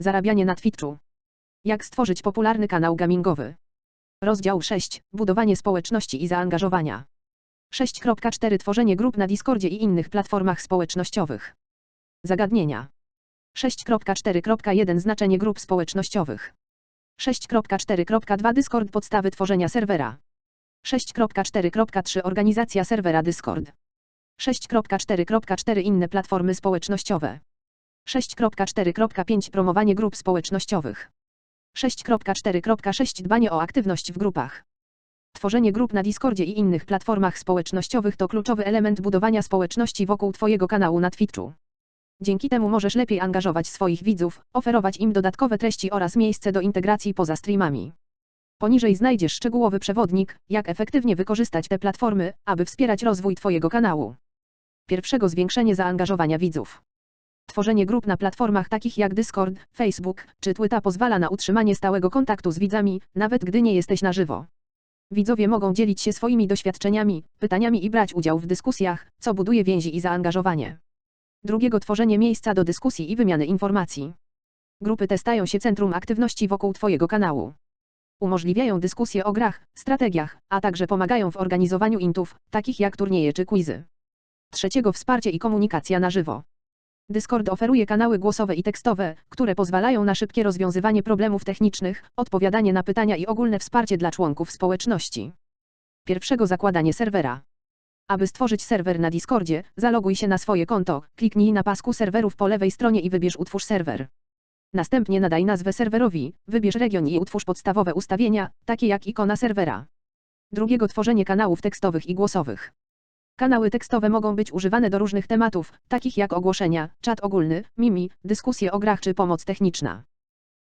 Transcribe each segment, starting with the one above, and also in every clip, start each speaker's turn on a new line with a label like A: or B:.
A: Zarabianie na Twitchu. Jak stworzyć popularny kanał gamingowy. Rozdział 6. Budowanie społeczności i zaangażowania. 6.4 Tworzenie grup na Discordzie i innych platformach społecznościowych. Zagadnienia. 6.4.1 Znaczenie grup społecznościowych. 6.4.2 Discord Podstawy tworzenia serwera. 6.4.3 Organizacja serwera Discord. 6.4.4 Inne platformy społecznościowe. 6.4.5 Promowanie grup społecznościowych. 6.4.6 Dbanie o aktywność w grupach. Tworzenie grup na Discordzie i innych platformach społecznościowych to kluczowy element budowania społeczności wokół Twojego kanału na Twitchu. Dzięki temu możesz lepiej angażować swoich widzów, oferować im dodatkowe treści oraz miejsce do integracji poza streamami. Poniżej znajdziesz szczegółowy przewodnik, jak efektywnie wykorzystać te platformy, aby wspierać rozwój Twojego kanału. Pierwszego zwiększenie zaangażowania widzów. Tworzenie grup na platformach takich jak Discord, Facebook czy Twitter pozwala na utrzymanie stałego kontaktu z widzami, nawet gdy nie jesteś na żywo. Widzowie mogą dzielić się swoimi doświadczeniami, pytaniami i brać udział w dyskusjach, co buduje więzi i zaangażowanie. Drugiego tworzenie miejsca do dyskusji i wymiany informacji. Grupy te stają się centrum aktywności wokół Twojego kanału. Umożliwiają dyskusje o grach, strategiach, a także pomagają w organizowaniu intów, takich jak turnieje czy quizy. Trzeciego wsparcie i komunikacja na żywo. Discord oferuje kanały głosowe i tekstowe, które pozwalają na szybkie rozwiązywanie problemów technicznych, odpowiadanie na pytania i ogólne wsparcie dla członków społeczności. Pierwszego zakładanie serwera. Aby stworzyć serwer na Discordzie, zaloguj się na swoje konto, kliknij na pasku serwerów po lewej stronie i wybierz utwórz serwer. Następnie nadaj nazwę serwerowi, wybierz region i utwórz podstawowe ustawienia, takie jak ikona serwera. Drugiego tworzenie kanałów tekstowych i głosowych. Kanały tekstowe mogą być używane do różnych tematów, takich jak ogłoszenia, czat ogólny, mimi, dyskusje o grach czy pomoc techniczna.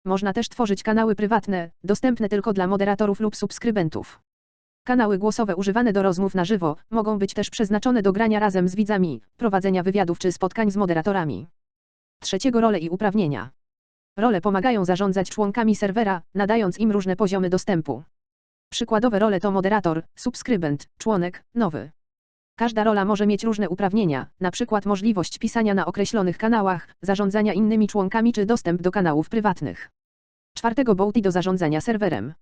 A: Można też tworzyć kanały prywatne, dostępne tylko dla moderatorów lub subskrybentów. Kanały głosowe używane do rozmów na żywo mogą być też przeznaczone do grania razem z widzami, prowadzenia wywiadów czy spotkań z moderatorami. Trzeciego role i uprawnienia. Role pomagają zarządzać członkami serwera, nadając im różne poziomy dostępu. Przykładowe role to moderator, subskrybent, członek, nowy. Każda rola może mieć różne uprawnienia, np. możliwość pisania na określonych kanałach, zarządzania innymi członkami czy dostęp do kanałów prywatnych. Czwartego Bounty do zarządzania serwerem.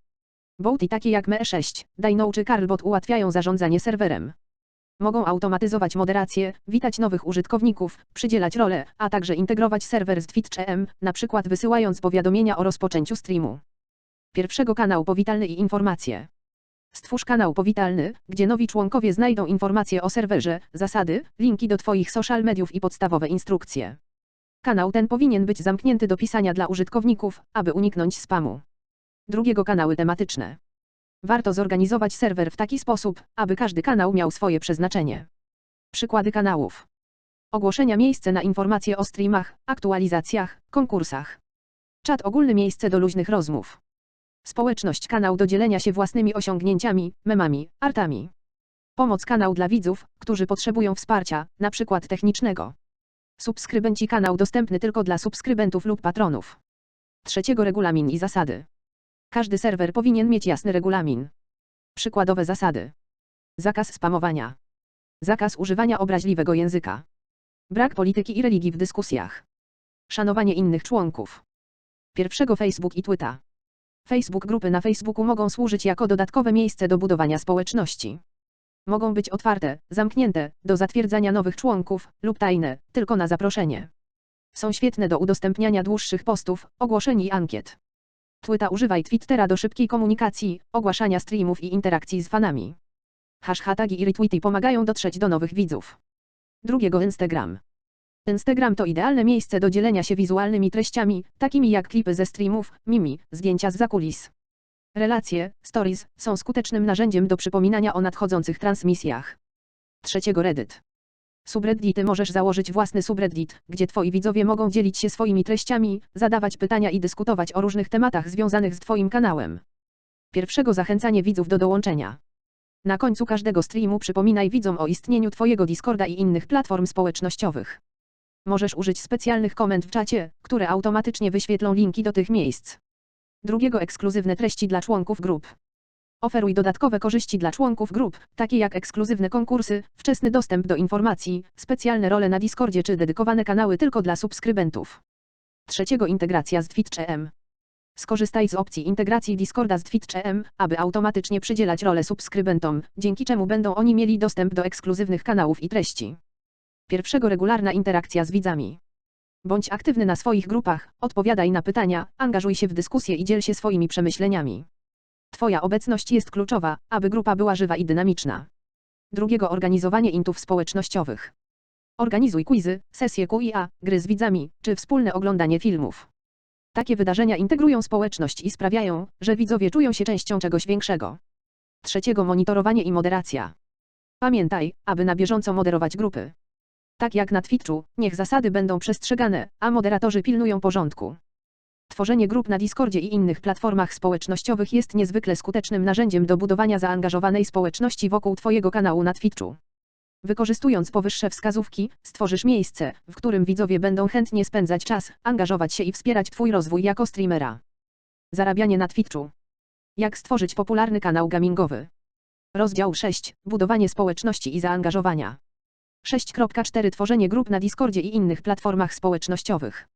A: Bounty takie jak Me6, Dino czy Carlbot ułatwiają zarządzanie serwerem. Mogą automatyzować moderację, witać nowych użytkowników, przydzielać role, a także integrować serwer z Twitch.em, np. wysyłając powiadomienia o rozpoczęciu streamu. Pierwszego kanał powitalny i informacje. Stwórz kanał powitalny, gdzie nowi członkowie znajdą informacje o serwerze, zasady, linki do Twoich social mediów i podstawowe instrukcje. Kanał ten powinien być zamknięty do pisania dla użytkowników, aby uniknąć spamu. Drugiego kanały tematyczne. Warto zorganizować serwer w taki sposób, aby każdy kanał miał swoje przeznaczenie. Przykłady kanałów. Ogłoszenia miejsce na informacje o streamach, aktualizacjach, konkursach. Czat ogólny miejsce do luźnych rozmów. Społeczność kanał do dzielenia się własnymi osiągnięciami, memami, artami. Pomoc kanał dla widzów, którzy potrzebują wsparcia, np. technicznego. Subskrybenci kanał dostępny tylko dla subskrybentów lub patronów. Trzeciego regulamin i zasady. Każdy serwer powinien mieć jasny regulamin. Przykładowe zasady. Zakaz spamowania. Zakaz używania obraźliwego języka. Brak polityki i religii w dyskusjach. Szanowanie innych członków. Pierwszego Facebook i Twitter. Facebook grupy na Facebooku mogą służyć jako dodatkowe miejsce do budowania społeczności. Mogą być otwarte, zamknięte, do zatwierdzania nowych członków, lub tajne, tylko na zaproszenie. Są świetne do udostępniania dłuższych postów, ogłoszeń i ankiet. Twitter używaj Twittera do szybkiej komunikacji, ogłaszania streamów i interakcji z fanami. Hashtagi i retweety pomagają dotrzeć do nowych widzów. Drugiego Instagram. Instagram to idealne miejsce do dzielenia się wizualnymi treściami, takimi jak klipy ze streamów, mimi, zdjęcia z zakulis. Relacje, stories, są skutecznym narzędziem do przypominania o nadchodzących transmisjach. Trzeciego Reddit. Subreddity możesz założyć własny subreddit, gdzie Twoi widzowie mogą dzielić się swoimi treściami, zadawać pytania i dyskutować o różnych tematach związanych z Twoim kanałem. Pierwszego zachęcanie widzów do dołączenia. Na końcu każdego streamu przypominaj widzom o istnieniu Twojego Discorda i innych platform społecznościowych. Możesz użyć specjalnych komend w czacie, które automatycznie wyświetlą linki do tych miejsc. Drugiego ekskluzywne treści dla członków grup. Oferuj dodatkowe korzyści dla członków grup, takie jak ekskluzywne konkursy, wczesny dostęp do informacji, specjalne role na Discordzie czy dedykowane kanały tylko dla subskrybentów. Trzeciego integracja z Twitch.em. Skorzystaj z opcji integracji Discorda z Twitch.em, aby automatycznie przydzielać rolę subskrybentom, dzięki czemu będą oni mieli dostęp do ekskluzywnych kanałów i treści. Pierwszego regularna interakcja z widzami. Bądź aktywny na swoich grupach, odpowiadaj na pytania, angażuj się w dyskusję i dziel się swoimi przemyśleniami. Twoja obecność jest kluczowa, aby grupa była żywa i dynamiczna. Drugiego organizowanie intów społecznościowych. Organizuj quizy, sesje QIA, gry z widzami, czy wspólne oglądanie filmów. Takie wydarzenia integrują społeczność i sprawiają, że widzowie czują się częścią czegoś większego. Trzeciego monitorowanie i moderacja. Pamiętaj, aby na bieżąco moderować grupy. Tak jak na Twitchu, niech zasady będą przestrzegane, a moderatorzy pilnują porządku. Tworzenie grup na Discordzie i innych platformach społecznościowych jest niezwykle skutecznym narzędziem do budowania zaangażowanej społeczności wokół Twojego kanału na Twitchu. Wykorzystując powyższe wskazówki, stworzysz miejsce, w którym widzowie będą chętnie spędzać czas, angażować się i wspierać Twój rozwój jako streamera. Zarabianie na Twitchu. Jak stworzyć popularny kanał gamingowy? Rozdział 6. Budowanie społeczności i zaangażowania. 6.4 Tworzenie grup na Discordzie i innych platformach społecznościowych.